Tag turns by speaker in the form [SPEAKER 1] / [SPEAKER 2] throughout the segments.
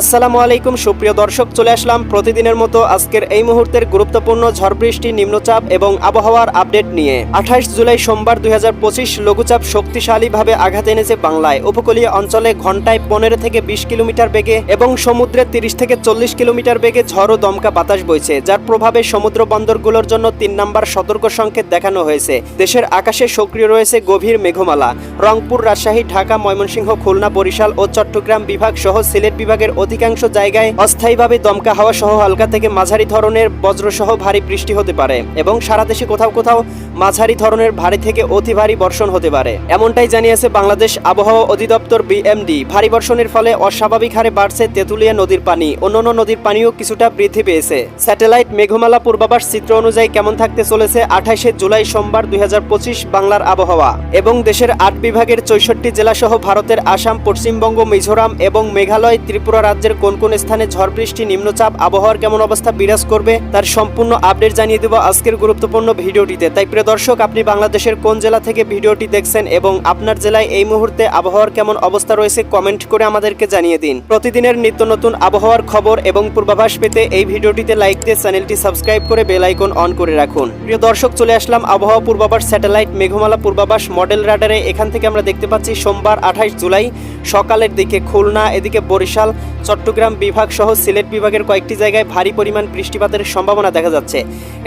[SPEAKER 1] আসসালামু আলাইকুম, সুপ্রিয় দর্শক, চলে আসলাম প্রতিদিনের মতো আজকের এই মুহূর্তের গুরুত্বপূর্ণ ঝড় বৃষ্টি, নিম্নচাপ এবং আবহাওয়ার আপডেট নিয়ে। আঠাশ জুলাই সোমবার দুই হাজার পঁচিশ লঘুচাপ শক্তিশালীভাবে আঘাত এনেছে বাংলায়। উপকূলীয় অঞ্চলে ঘন্টায় পনেরো থেকে বিশ কিলোমিটার বেগে এবং সমুদ্রে তিরিশ থেকে চল্লিশ কিলোমিটার বেগে ঝড় ও দমকা বাতাস বইছে, যার প্রভাবে সমুদ্র বন্দরগুলোর জন্য তিন নম্বর সতর্ক সংকেত দেখানো হয়েছে। দেশের আকাশে সক্রিয় রয়েছে গভীর মেঘমালা। রংপুর, রাজশাহী, ঢাকা, ময়মনসিংহ, খুলনা, বরিশাল ও চট্টগ্রাম বিভাগ সহ সিলেট বিভাগের অধিকাংশ জায়গায় অস্থায়ীভাবে দমকা হাওয়া সহ হালকা থেকে মাঝারি ধরনের বজ্রসহ ভারী বৃষ্টি হতে পারে এবং সারা দেশে কোথাও কোথাও মাঝারি ধরনের ভারী থেকে অতি ভারী বর্ষণ হতে পারে। এমনটাই জানিয়েছে বাংলাদেশ আবহাওয়া অধিদপ্তর বিএমডি। ভারী বর্ষণের ফলে অস্বাভাবিক হারে বাড়ছে তেঁতুলিয়া নদীর পানি। অন্যান্য নদীর পানিও কিছুটা বৃদ্ধি পেয়েছে। স্যাটেলাইট মেঘমালা পূর্বাভাস চিত্র অনুযায়ী কেমন থাকতে চলেছে আঠাশে জুলাই সোমবার দুই হাজার পঁচিশ বাংলার আবহাওয়া। এবং দেশের আট বিভাগের চৌষট্টি জেলাসহ ভারতের আসাম, পশ্চিমবঙ্গ, মিজোরাম এবং মেঘালয়, ত্রিপুরা রাজ্যের কোন কোন স্থানে ঝড় বৃষ্টি, নিম্নচাপ, আবহাওয়ার কেমন অবস্থা বিরাজ করবে তার সম্পূর্ণ আপডেট জানিয়ে দেব আজকের গুরুত্বপূর্ণ ভিডিওটিতে। তাই প্রিয় দর্শক, আপনি বাংলাদেশের কোন জেলা থেকে ভিডিওটি দেখছেন এবং আপনার জেলায় এই মুহূর্তে আবহাওয়ার কেমন অবস্থা রয়েছে কমেন্ট করে আমাদেরকে জানিয়ে দিন। প্রতিদিনের নিত্য নতুন আবহাওয়ার খবর এবং পূর্বাভাস পেতে এই ভিডিওটিতে লাইক দিয়ে চ্যানেলটি সাবস্ক্রাইব করে বেল আইকন অন করে রাখুন। প্রিয় দর্শক, চলে আসলাম আবহাওয়া পূর্বাভাস স্যাটেলাইট মেঘমালা পূর্বাভাস মডেল রাডারে। এখান থেকে আমরা দেখতে পাচ্ছি সোমবার আঠাশ জুলাই সকালের দিকে খুলনা, এদিকে বরিশাল চট্টগ্রাম বিভাগ সহ সিলেট বিভাগের কয়েকটি জায়গায় ভারী পরিমাণ বৃষ্টিপাতের সম্ভাবনা দেখা যাচ্ছে।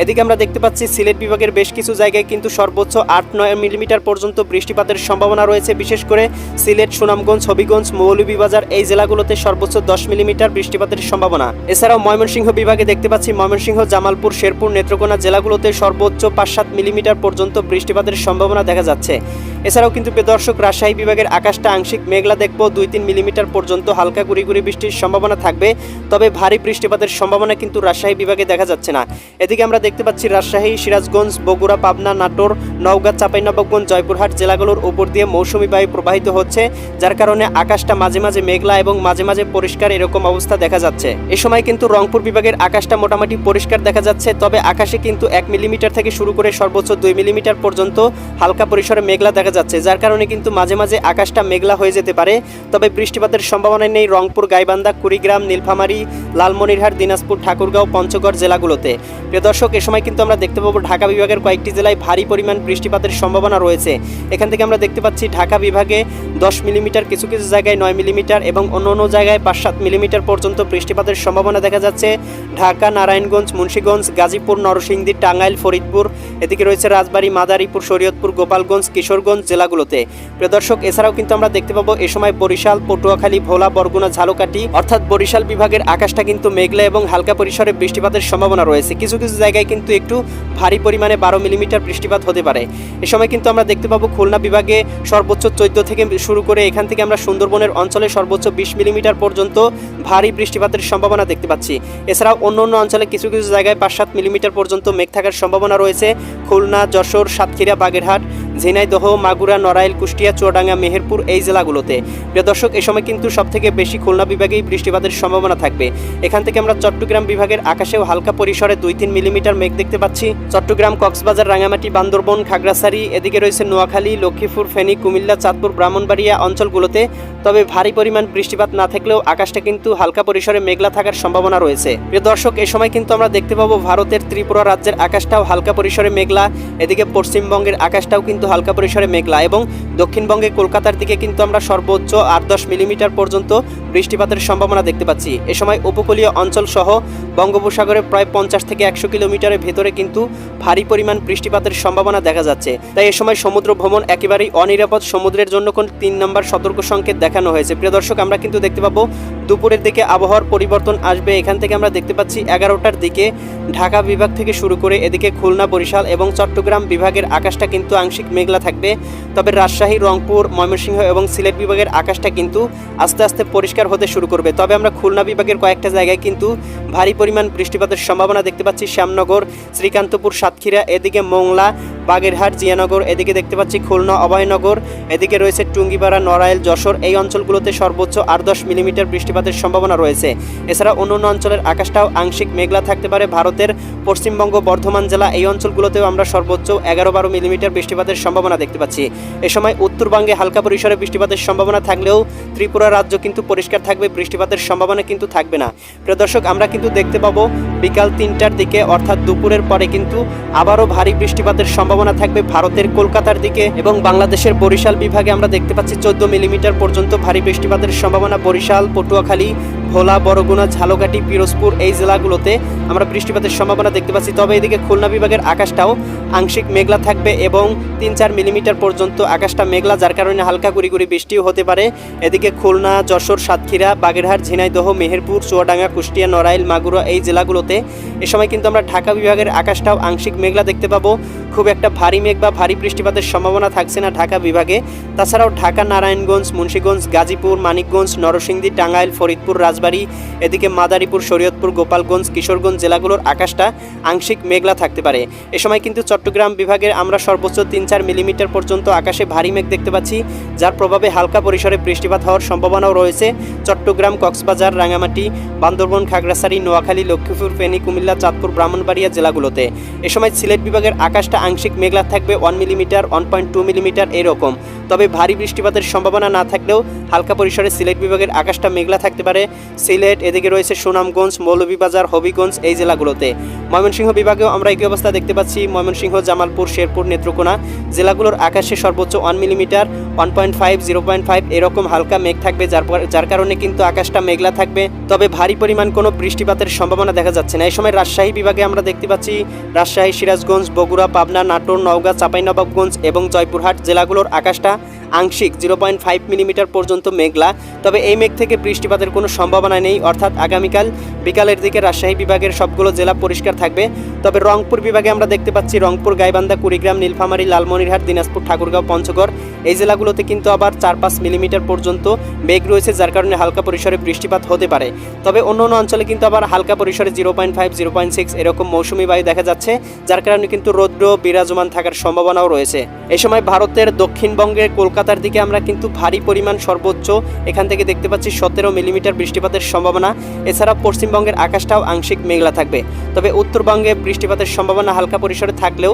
[SPEAKER 1] এদিকে আমরা দেখতে পাচ্ছি সিলেট বিভাগের বেশ কিছু জায়গায় কিন্তু সর্বোচ্চ আট নয় মিলিমিটার পর্যন্ত বৃষ্টিপাতের সম্ভাবনা রয়েছে। বিশেষ করে সিলেট, সুনামগঞ্জ, হবিগঞ্জ, মৌলভীবাজার এই জেলাগুলোতে সর্বোচ্চ দশ মিলিমিটার বৃষ্টিপাতের সম্ভাবনা। এছাড়াও ময়মনসিংহ বিভাগে দেখতে পাচ্ছি ময়মনসিংহ, জামালপুর, শেরপুর, নেত্রকোনা জেলাগুলোতে সর্বোচ্চ পাঁচ সাত মিলিমিটার পর্যন্ত বৃষ্টিপাতের সম্ভাবনা দেখা যাচ্ছে। এছাড়াও কিন্তু দর্শক রাজশাহী বিভাগের আকাশটা আংশিক মেঘলা দেখব, দুই তিন মিলিমিটার পর্যন্ত হালকা গুড়ি গুড়ি বৃষ্টির সম্ভাবনা থাকবে, তবে ভারী বৃষ্টিপাতের সম্ভাবনা কিন্তু রাজশাহী বিভাগে দেখা যাচ্ছে না। এদিকে আমরা দেখতে পাচ্ছি রাজশাহী, সিরাজগঞ্জ, বগুড়া, পাবনা, নাটোর, নওগাঁ, চাঁপাইনবাবগঞ্জ, জয়পুরহাট জেলাগুলোর উপর দিয়ে মৌসুমি বায়ু প্রবাহিত হচ্ছে, যার কারণে আকাশটা মাঝে মাঝে মেঘলা এবং মাঝে মাঝে পরিষ্কার এরকম অবস্থা দেখা যাচ্ছে। এ সময় কিন্তু রংপুর বিভাগের আকাশটা মোটামুটি পরিষ্কার দেখা যাচ্ছে, তবে আকাশে কিন্তু এক মিলিমিটার থেকে শুরু করে সর্বোচ্চ দুই মিলিমিটার পর্যন্ত হালকা পরিসরে মেঘলা দেখা যাচ্ছে, যার কারণে কিন্তু মাঝে মাঝে আকাশটা মেঘলা হয়ে যেতে পারে। তবে বৃষ্টিপাতের সম্ভাবনা নেই রংপুর, গাইবান্ধা, কুড়িগ্রাম, নীলফামারী, লালমনিরহাট, দিনাজপুর, ঠাকুরগাঁও, পঞ্চগড় জেলাগুলোতে। প্রিয় দর্শক, এ সময় কিন্তু আমরা দেখতে পাবো ঢাকা বিভাগের কয়েকটি জেলায় ভারী পরিমাণ বৃষ্টিপাতের সম্ভাবনা রয়েছে। এখান থেকে আমরা দেখতে পাচ্ছি ঢাকা বিভাগে দশ মিলিমিটার, কিছু কিছু জায়গায় নয় মিলিমিটার এবং অন্য অন্য জায়গায় পাঁচ সাত মিলিমিটার পর্যন্ত বৃষ্টিপাতের সম্ভাবনা দেখা যাচ্ছে। ঢাকা, নারায়ণগঞ্জ, মুন্সীগঞ্জ, গাজীপুর, নরসিংদী, টাঙ্গাইল, ফরিদপুর, এদিকে রয়েছে রাজবাড়ী, মাদারীপুর, শরীয়তপুর, গোপালগঞ্জ, কিশোরগঞ্জ জেলাগুলোতে? প্রিয় দর্শক, এছাড়াও কিন্তু আমরা দেখতে পাবো এ সময় বরিশাল, পটুয়াখালী, ভোলা, বরগুনা, ঝালকাঠি, অর্থাৎ বরিশাল বিভাগের আকাশটা কিন্তু মেঘলা এবং হালকা পরিসরে বৃষ্টিপাতের সম্ভাবনা রয়েছে। কিছু কিছু জায়গায় কিন্তু একটু ভারী পরিমাণে বারো মিলিমিটার বৃষ্টিপাত হতে পারে। এ সময় কিন্তু আমরা দেখতে পাবো খুলনা বিভাগে সর্বোচ্চ চোদ্দ থেকে শুরু করে এখান থেকে আমরা সুন্দরবনের অঞ্চলে সর্বোচ্চ বিশ মিলিমিটার পর্যন্ত ভারী বৃষ্টিপাতের সম্ভাবনা দেখতে পাচ্ছি। এছাড়াও অন্য অন্য অঞ্চলে কিছু কিছু জায়গায় পাঁচ সাত মিলিমিটার পর্যন্ত মেঘ থাকার সম্ভাবনা রয়েছে। খুলনা, যশোর, সাতক্ষীরা, বাগেরহাট ঝিনাইদহ, মাগুরা, নড়াইল, কুষ্টিয়া, চুয়াডাঙ্গা, মেহেরপুর এই জেলাগুলোতে। প্রিয় দর্শক, এ সময় কিন্তু সবথেকে বেশি খুলনা বিভাগেই বৃষ্টিপাতের সম্ভাবনা থাকবে। এখান থেকে আমরা চট্টগ্রাম বিভাগের আকাশেও হালকা পরিসরে দুই তিন মিলিমিটার মেঘ দেখতে পাচ্ছি। চট্টগ্রাম, কক্সবাজার রাঙামাটি বান্দরবন, খাগড়াছড়ি, এদিকে রয়েছে নোয়াখালী, লক্ষ্মীপুর, ফেনী, কুমিল্লা, চাঁদপুর, ব্রাহ্মণবাড়িয়া অঞ্চলগুলোতে। তবে ভারী পরিমাণ বৃষ্টিপাত না থাকলেও আকাশটা কিন্তু হালকা পরিসরে মেঘলা থাকার সম্ভাবনা রয়েছে। প্রিয় দর্শক, এ সময় কিন্তু আমরা দেখতে পাবো ভারতের ত্রিপুরা রাজ্যের আকাশটাও হালকা পরিসরে মেঘলা। এদিকে পশ্চিমবঙ্গের আকাশটাও কিন্তু হালকা পরিসরে মেঘলা এবং দক্ষিণবঙ্গে কলকাতার দিকে কিন্তু আমরা সর্বোচ্চ আট দশ মিলিমিটার পর্যন্ত বৃষ্টিপাতের সম্ভাবনা দেখতে পাচ্ছি। এ সময় উপকূলীয় অঞ্চল সহ বঙ্গোপসাগরে প্রায় পঞ্চাশ থেকে একশো কিলোমিটারের ভেতরে কিন্তু ভারী পরিমাণ বৃষ্টিপাতের সম্ভাবনা দেখা যাচ্ছে। তাই এ সময় সমুদ্র ভ্রমণ একেবারেই অনিরাপদ। সমুদ্রের জন্য কোন তিন নম্বর সতর্ক সংকেত দেখানো হয়েছে। প্রিয় দর্শক, আমরা কিন্তু দেখতে পাবো দুপুরের দিকে আবহাওয়ার পরিবর্তন আসবে। এখান থেকে আমরা দেখতে পাচ্ছি এগারোটার দিকে ঢাকা বিভাগ থেকে শুরু করে এদিকে খুলনা, বরিশাল এবং চট্টগ্রাম বিভাগের আকাশটা কিন্তু আংশিক মেঘলা থাকবে। তবে রাজশাহী, রংপুর, ময়মনসিংহ এবং সিলেট বিভাগের আকাশটা কিন্তু আস্তে আস্তে পরিষ্কার হতে শুরু করবে। তবে আমরা খুলনা বিভাগের কয়েকটা জায়গায় কিন্তু ভারী পরিমাণ বৃষ্টিপাতের সম্ভাবনা দেখতে পাচ্ছি। শ্যামনগর, শ্রীকান্তপুর, সাতক্ষীরা, এদিকে মোংলা, বাগেরহাট, জিয়ানগর, এদিকে দেখতে পাচ্ছি খুলনা, অভয়নগর, এদিকে রয়েছে টুঙ্গিপাড়া, নড়াইল, যশোর। এই অঞ্চলগুলোতে সর্বোচ্চ আট দশ মিলিমিটার বৃষ্টিপাতের সম্ভাবনা রয়েছে। এছাড়া অন্য অন্য অঞ্চলের আকাশটাও আংশিক মেঘলা থাকতে পারে। ভারতের পশ্চিমবঙ্গ, বর্ধমান জেলা এই অঞ্চলগুলোতেও আমরা সর্বোচ্চ এগারো বারো মিলিমিটার বৃষ্টিপাতের সম্ভাবনা দেখতে পাচ্ছি। এ সময় উত্তরবঙ্গে হালকা পরিসরে বৃষ্টিপাতের সম্ভাবনা থাকলেও ত্রিপুরা রাজ্য কিন্তু পরিষ্কার পরিষ্কার থাকবে, বৃষ্টিপাতের সম্ভাবনা কিন্তু থাকবে না। প্রিয় দর্শক, আমরা কিন্তু দেখতে পাবো বিকাল তিনটার দিকে, অর্থাৎ দুপুরের পরে কিন্তু আবারও ভারী বৃষ্টিপাতের সম্ভাবনা থাকবে ভারতের কলকাতার দিকে এবং বাংলাদেশের বরিশাল বিভাগে আমরা দেখতে পাচ্ছি চোদ্দ মিলিমিটার পর্যন্ত ভারী বৃষ্টিপাতের সম্ভাবনা। বরিশাল, পটুয়াখালী ভোলা, বরগুনা, ঝালকাঠি, পিরোজপুর এই জেলাগুলোতে আমরা বৃষ্টিপাতের সম্ভাবনা দেখতে পাচ্ছি। তবে এদিকে খুলনা বিভাগের আকাশটাও আংশিক মেঘলা থাকবে এবং তিন চার মিলিমিটার পর্যন্ত আকাশটা মেঘলা, যার কারণে হালকা গুড়ি বৃষ্টিও হতে পারে। এদিকে খুলনা, যশোর, সাতক্ষীরা, বাগেরহাট, ঝিনাইদহ, মেহেরপুর, চুয়াডাঙ্গা, কুষ্টিয়া, নড়াইল, মাগুরা এই জেলাগুলোতে এ সময় কিন্তু আমরা ঢাকা বিভাগের আকাশটাও আংশিক মেঘলা দেখতে পাবো। খুব একটা ভারী মেঘ বা ভারী বৃষ্টিপাতের সম্ভাবনা থাকছে না ঢাকা বিভাগে। তাছাড়াও ঢাকা, নারায়ণগঞ্জ, মুন্সীগঞ্জ, গাজীপুর, মানিকগঞ্জ, নরসিংদী, টাঙ্গাইল, ফরিদপুর, রাজবাড়ী, এদিকে মাদারীপুর, শরীয়তপুর, গোপালগঞ্জ, কিশোরগঞ্জ জেলাগুলোর আকাশটা আংশিক মেঘলা থাকতে পারে। এ সময় কিন্তু চট্টগ্রাম বিভাগের আমরা সর্বোচ্চ তিন চার মিলিমিটার পর্যন্ত আকাশে ভারী মেঘ দেখতে পাচ্ছি, যার প্রভাবে হালকা পরিসরে বৃষ্টিপাত হওয়ার সম্ভাবনাও রয়েছে। চট্টগ্রাম, কক্সবাজার রাঙামাটি বান্দরবন, খাগড়াছড়ি, নোয়াখালী, লক্ষ্মীপুর, ফেনী, কুমিল্লা, চাঁদপুর, ব্রাহ্মণবাড়িয়া জেলাগুলোতে। এ সময় সিলেট বিভাগের আকাশটা আংশিক মেঘলা থাকবে one millimetre one point two millimetre এরকম। তবে ভারী বৃষ্টিপাতের সম্ভাবনা না থাকলেও হালকা পরিসরে সিলেট বিভাগের আকাশটা মেঘলা থাকতে পারে। সিলেট, এদিকে রয়েছে সুনামগঞ্জ, মৌলভীবাজার, হবিগঞ্জ এই জেলাগুলোতে। ময়মনসিংহ বিভাগেও আমরা একই অবস্থা দেখতে পাচ্ছি। ময়মনসিংহ, জামালপুর, শেরপুর, নেত্রকোনা জেলাগুলোর আকাশে সর্বোচ্চ one millimetre one point five zero point five এরকম হালকা মেঘ থাকবে, যার যার কারণে কিন্তু আকাশটা মেঘলা থাকবে। তবে ভারী পরিমাণ কোনো বৃষ্টিপাতের সম্ভাবনা দেখা যাচ্ছে না। এই সময় রাজশাহী বিভাগে আমরা দেখতে পাচ্ছি রাজশাহী, সিরাজগঞ্জ, বগুড়া, পাবনা, নাটোর, নওগাঁ, চাঁপাইনবাবগঞ্জ এবং জয়পুরহাট জেলাগুলোর আকাশটা আংশিক জিরো পয়েন্ট ফাইভ মিলিমিটার পর্যন্ত মেঘলা। তবে এই মেঘ থেকে বৃষ্টিপাতের কোনো সম্ভাবনা নেই। অর্থাৎ আগামীকাল বিকালের দিকে রাজশাহী বিভাগের সবগুলো জেলা পরিষ্কার থাকবে। তবে রংপুর বিভাগে আমরা দেখতে পাচ্ছি রংপুর, গাইবান্ধা, কুড়িগ্রাম, নীলফামারী, লালমনিরহাট, দিনাজপুর, ঠাকুরগাঁও, পঞ্চগড় এই জেলাগুলোতে কিন্তু আবার চার পাঁচ মিলিমিটার পর্যন্ত মেঘ রয়েছে, যার কারণে হালকা পরিসরে বৃষ্টিপাত হতে পারে। তবে অন্য অন্য অঞ্চলে কিন্তু আবার হালকা পরিসরে zero point five, zero point six এরকম মৌসুমি বায়ু দেখা যাচ্ছে, যার কারণে কিন্তু রৌদ্র বিরাজমান থাকার সম্ভাবনাও রয়েছে। এ সময় ভারতের দক্ষিণবঙ্গের কলকাতার দিকে আমরা কিন্তু ভারী পরিমাণ সর্বোচ্চ এখান থেকে দেখতে পাচ্ছি সতেরো মিলিমিটার বৃষ্টিপাতের সম্ভাবনা। এছাড়া পশ্চিমবঙ্গের আকাশটাও আংশিক মেঘলা থাকবে। তবে উত্তরবঙ্গে বৃষ্টিপাতের সম্ভাবনা হালকা পরিসরে থাকলেও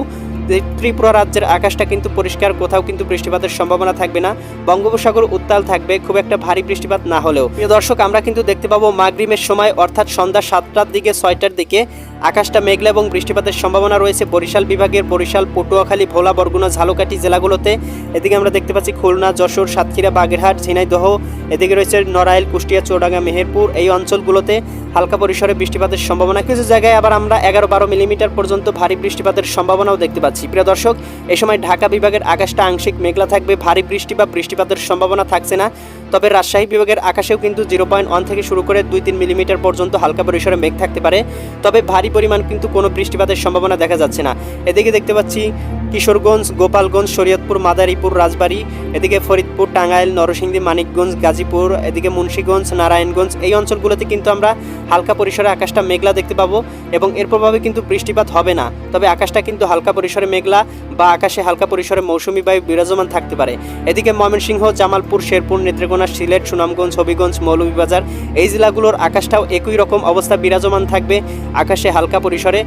[SPEAKER 1] ত্রিপুরা রাজ্যের আকাশটা কিন্তু পরিষ্কার, কোথাও কিন্তু বৃষ্টিপাতের সম্ভাবনা থাকবে না। বঙ্গোপসাগর উত্তাল থাকবে, খুব একটা ভারী বৃষ্টিপাত না হলেও। প্রিয় দর্শক, আমরা কিন্তু দেখতে পাবো মাগরিমের সময়, অর্থাৎ সন্ধ্যা সাতটার দিকে, ছয়টার দিকে আকাশটা মেঘলা এবং বৃষ্টিপাতের সম্ভাবনা রয়েছে। বরিশাল বিভাগের বরিশাল, পটুয়াখালী, ভোলা, বরগুনা, ঝালকাঠি জেলাগুলোতে। এদিকে আমরা দেখতে পাচ্ছি খুলনা, যশোর, সাতক্ষীরা, বাগেরহাট, ঝিনাইদহ। এদিকে রয়েছে নড়াইল, কুষ্টিয়া, চৌডাঙ্গা, মেহেরপুর। এই অঞ্চলগুলোতে হালকা পরিসরে বৃষ্টিপাতের সম্ভাবনা। কিছু জায়গায় আবার আমরা এগারো বারো মিলিমিটার পর্যন্ত ভারী বৃষ্টিপাতের সম্ভাবনাও দেখতে পাচ্ছি। প্রিয় দর্শক এই সময় ঢাকা বিভাগের আকাশটা আংশিক মেঘলা থাকবে। ভারী বৃষ্টি বা বৃষ্টিপাতের সম্ভাবনা থাকছে না। তবে রাজশাহী বিভাগের আকাশেও কিন্তু জিরো পয়েন্ট ওয়ান থেকে শুরু করে দুই তিন মিলিমিটার পর্যন্ত হালকা পরিসরে মেঘ থাকতে পারে। তবে ভারী পরিমাণ কিন্তু কোনো বৃষ্টিপাতের সম্ভাবনা দেখা যাচ্ছে না। এদিকে দেখতে পাচ্ছি কিশোরগঞ্জ, গোপালগঞ্জ, শরীয়তপুর, মাদারীপুর, রাজবাড়ী, এদিকে ফরিদপুর, টাঙ্গাইল, নরসিংদী, মানিকগঞ্জ, গাজীপুর, এদিকে মুন্সীগঞ্জ, নারায়ণগঞ্জ এই অঞ্চলগুলোতে কিন্তু আমরা হালকা পরিসরে আকাশটা মেঘলা দেখতে পাবো এবং এর প্রভাবে কিন্তু বৃষ্টিপাত হবে না। তবে আকাশটা কিন্তু হালকা পরিসরে মেঘলা বা আকাশে হালকা পরিসরে মৌসুমি বায়ু বিরাজমান থাকতে পারে। এদিকে ময়মনসিংহ, জামালপুর, শেরপুর, নেত্রকোনা, সিলেট, সুনামগঞ্জ, হবিগঞ্জ, মৌলভীবাজার এই জেলাগুলোর আকাশটাও একই রকম অবস্থা বিরাজমান থাকবে। আকাশে হালকা পরিসরে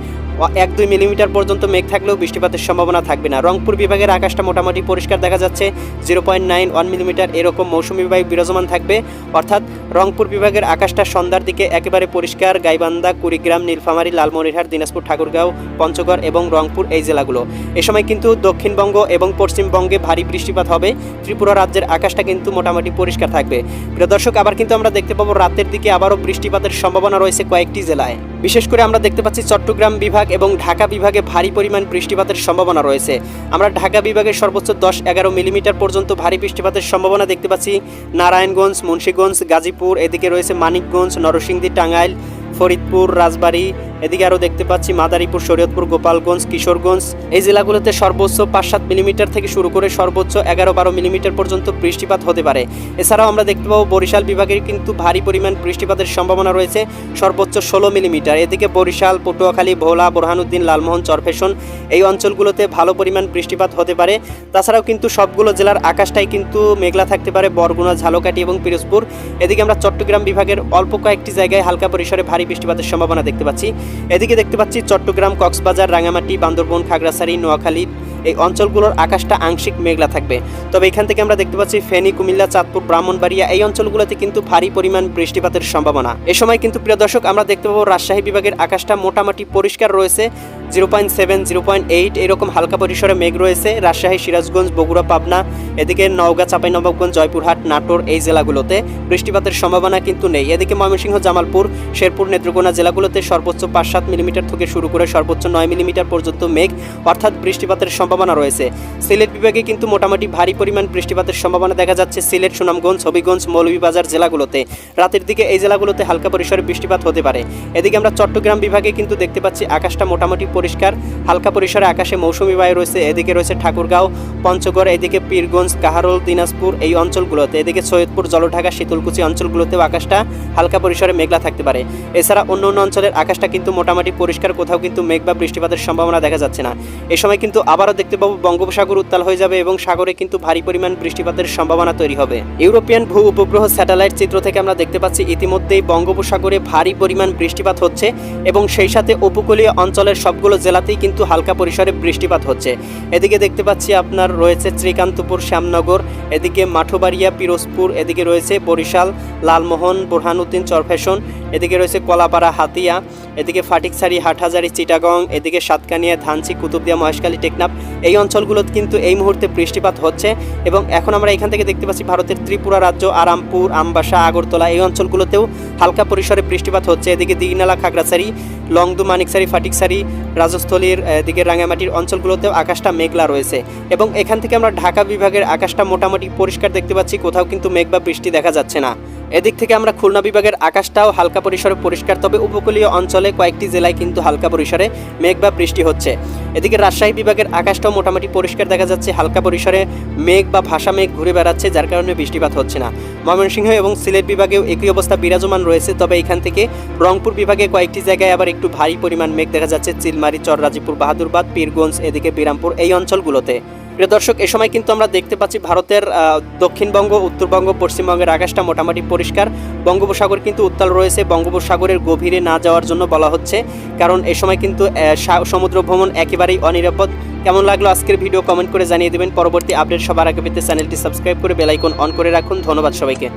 [SPEAKER 1] এক দুই মিলিমিটার পর্যন্ত মেঘ থাকলেও বৃষ্টিপাতের সম্ভাবনা থাকবে না। রংপুর বিভাগের আকাশটা মোটামুটি পরিষ্কার দেখা যাচ্ছে। Zero point nine one millimetre এরকম মৌসুমি বায়ু বিরাজমান থাকবে। অর্থাৎ রংপুর বিভাগের আকাশটা সন্ধ্যার দিকে একেবারে পরিষ্কার। গাইবান্ধা, কুড়িগ্রাম, নীলফামারী, লালমনিরহাট, দিনাজপুর, ঠাকুরগাঁও, পঞ্চগড় এবং রংপুর এই জেলাগুলো। এ সময় কিন্তু দক্ষিণবঙ্গ এবং পশ্চিমবঙ্গে ভারী বৃষ্টিপাত হবে। ত্রিপুরা রাজ্যের আকাশটা কিন্তু মোটামুটি পরিষ্কার থাকবে। প্রিয় দর্শক, আবার কিন্তু আমরা দেখতে পাবো রাতের দিকে আবারও বৃষ্টিপাতের সম্ভাবনা রয়েছে কয়েকটি জেলায়। বিশেষ করে আমরা দেখতে পাচ্ছি চট্টগ্রাম বিভাগ এবং ঢাকা বিভাগে ভারী পরিমাণ বৃষ্টিপাতের সম্ভাবনা রয়েছে। আমরা ঢাকা বিভাগে সর্বোচ্চ দশ এগারো মিলিমিটার পর্যন্ত ভারী বৃষ্টিপাতের সম্ভাবনা দেখতে পাচ্ছি। নারায়ণগঞ্জ, মুন্সীগঞ্জ, গাজীপুর, এদিকে রয়েছে মানিকগঞ্জ, নরসিংদী, টাঙ্গাইল ফরিদপুর, রাজবাড়ী, এদিকে আরও দেখতে পাচ্ছি মাদারীপুর, শরীয়তপুর, গোপালগঞ্জ, কিশোরগঞ্জ। এই জেলাগুলোতে সর্বোচ্চ পাঁচ সাত মিলিমিটার থেকে শুরু করে সর্বোচ্চ এগারো বারো মিলিমিটার পর্যন্ত বৃষ্টিপাত হতে পারে। এছাড়াও আমরা দেখতে পাবো বরিশাল বিভাগের কিন্তু ভারী পরিমাণ বৃষ্টিপাতের সম্ভাবনা রয়েছে, সর্বোচ্চ ষোলো মিলিমিটার। এদিকে বরিশাল, পটুয়াখালী, ভোলা, বোরহানুদ্দিন, লালমোহন, চরফেশন এই অঞ্চলগুলোতে ভালো পরিমাণ বৃষ্টিপাত হতে পারে। তাছাড়াও কিন্তু সবগুলো জেলার আকাশটাই কিন্তু মেঘলা থাকতে পারে, বরগুনা, ঝালকাঠি এবং পিরোজপুর। এদিকে আমরা চট্টগ্রাম বিভাগের অল্প কয়েকটি জায়গায় হালকা পরিসরে ভারী বৃষ্টিপাতের সম্ভাবনা দেখতে পাচ্ছি। এদিকে দেখতে পাচ্ছি চট্টগ্রাম কক্সবাজার রাঙামাটি বান্দরবন খাগড়াছড়ি নোয়াখালী এই অঞ্চলগুলোর আকাশটা আংশিক মেঘলা থাকবে। তবে এখান থেকে আমরা দেখতে পাচ্ছি ফেনী, কুমিল্লা, চাঁদপুর, ব্রাহ্মণবাড়িয়া এই অঞ্চলগুলোতে কিন্তু ভারী পরিমাণ বৃষ্টিপাতের সম্ভাবনা। এ সময় কিন্তু প্রিয় দর্শক, আমরা দেখতে পাবো রাজশাহী বিভাগের আকাশটা মোটামুটি পরিষ্কার রয়েছে, zero point seven, zero point eight এরকম হালকা পরিসরে মেঘ রয়েছে। রাজশাহী, সিরাজগঞ্জ, বগুড়া, পাবনা, এদিকে নওগাঁ, চাঁপাইনবাবগঞ্জ, জয়পুরহাট, নাটোর এই জেলাগুলোতে বৃষ্টিপাতের সম্ভাবনা কিন্তু নেই। এদিকে ময়মনসিংহ, জামালপুর, শেরপুর, নেত্রকোনা জেলাগুলোতে সর্বোচ্চ পাঁচ সাত মিলিমিটার থেকে শুরু করে সর্বোচ্চ নয় মিলিমিটার পর্যন্ত মেঘ, অর্থাৎ বৃষ্টিপাতের সম্ভাবনা রয়েছে। সিলেট বিভাগে কিন্তু মোটামুটি ভারী পরিমাণ বৃষ্টিপাতের সম্ভাবনা দেখা যাচ্ছে সিলেট, সুনামগঞ্জ, হবিগঞ্জ, মৌলভীবাজার জেলাগুলোতে। রাতের দিকে এই জেলাগুলোতে হালকা পরিসরে বৃষ্টিপাত হতে পারে। এদিকে আমরা চট্টগ্রাম বিভাগে কিন্তু দেখতে পাচ্ছি আকাশটা মোটামুটি পরিষ্কার। হালকা পরিসরে আকাশে মৌসুমী বায়ু রয়েছে। এদিকে রয়েছে ঠাকুরগাঁও, পঞ্চগড়, এদিকে পীরগঞ্জ, কাহারোল, দিনাজপুর এই অঞ্চলগুলোতে। এদিকে সৈয়দপুর, জলঢাকা, শীতলকুচি অঞ্চলগুলোতেও আকাশটা হালকা পরিসরে মেঘলা থাকতে পারে। এছাড়া অন্য অন্য অঞ্চলের আকাশটা কিন্তু মোটামুটি পরিষ্কার, কোথাও কিন্তু মেঘ বা বৃষ্টিপাতের সম্ভাবনা দেখা যাচ্ছে না। এ সময় কিন্তু আবারও দেখতে পাবো বঙ্গোপসাগর উত্তাল হয়ে যাবে এবং সাগরে কিন্তু ভারী পরিমাণ বৃষ্টিপাতের সম্ভাবনা তৈরি হবে। ইউরোপিয়ান ভূ উপগ্রহ স্যাটেলাইট চিত্র থেকে আমরা দেখতে পাচ্ছি, ইতিমধ্যেই বঙ্গোপসাগরে ভারী পরিমাণ বৃষ্টিপাত হচ্ছে এবং সেই সাথে উপকূলীয় অঞ্চলের সবগুলো জেলাতেই কিন্তু হালকা পরিসরে বৃষ্টিপাত হচ্ছে। এদিকে দেখতে পাচ্ছি আপনার রয়েছে শ্রীকান্তপুর, শ্যামনগর, এদিকে মাঠোবাড়িয়া, পিরোজপুর, এদিকে রয়েছে বরিশাল, লালমোহন, বোরহানুদ্দিন, চরফেশন, এদিকে রয়েছে কলাপাড়া, হাতিয়া, এদিকে ফাটিকছাড়ি, হাটহাজারি, চিটাগং, এদিকে সাতকানিয়া, ধানচি, কুতুবদিয়া, মহেশখালী, টেকনাফ, এই অঞ্চলগুলোতে কিন্তু এই মুহূর্তে বৃষ্টিপাত হচ্ছে এবং এখন আমরা এখান থেকে দেখতে পাচ্ছি ভারতের ত্রিপুরা রাজ্য, আরামপুর, আমবাসা, আগরতলা, এই অঞ্চলগুলোতেও হালকা পরিসরে বৃষ্টিপাত হচ্ছে। এদিকে দিঘিনালা, খাগড়াছড়ি লংদু, মানিকসারি, ফাটিকসারি রাজস্থলীর দিকে রাঙামাটির অঞ্চলগুলোতেও আকাশটা মেঘলা রয়েছে। এবং এখান থেকে আমরা ঢাকা বিভাগের আকাশটা মোটামুটি পরিষ্কার দেখতে পাচ্ছি, কোথাও কিন্তু মেঘ বা বৃষ্টি দেখা যাচ্ছে না। এদিক থেকে আমরা খুলনা বিভাগের আকাশটাও হালকা পরিসরে পরিষ্কার, তবে উপকূলীয় অঞ্চলে কয়েকটি জেলায় কিন্তু হালকা পরিসরে মেঘ বা বৃষ্টি হচ্ছে। এদিকে রাজশাহী বিভাগের আকাশটাও মোটামুটি পরিষ্কার দেখা যাচ্ছে। হালকা পরিসরে মেঘ বা ভাষা মেঘ ঘুরে বেড়াচ্ছে, যার কারণে বৃষ্টিপাত হচ্ছে না। ময়মনসিংহ এবং সিলেট বিভাগেও একই অবস্থা বিরাজমান রয়েছে, তবে এখান থেকে রংপুর বিভাগে কয়েকটি জায়গায় আবার একটু ভারী পরিমাণ মেঘ দেখা যাচ্ছে। চিলমারি, চররাজিপুর, বাহাদুরবাদ, পীরগঞ্জ, এদিকে বিরামপুর এই অঞ্চলগুলোতে। প্রিয় দর্শক, এ সময় কিন্তু আমরা দেখতে পাচ্ছি ভারতের দক্ষিণবঙ্গ, উত্তরবঙ্গ, পশ্চিমবঙ্গের আকাশটা মোটামুটি পরিষ্কার। বঙ্গোপসাগর কিন্তু উত্তাল রয়েছে। বঙ্গোপসাগরের গভীরে না যাওয়ার জন্য বলা হচ্ছে, কারণ এ সময় কিন্তু সমুদ্র ভ্রমণ একেবারেই অনিরাপদ। কেমন লাগল আজকের ভিডিও কমেন্ট করে জানিয়ে দেবেন। পরবর্তী আপডেট সবার আগে পেতে চ্যানেলটি সাবস্ক্রাইব করে বেলাইকন অন করে রাখুন। ধন্যবাদ সবাইকে।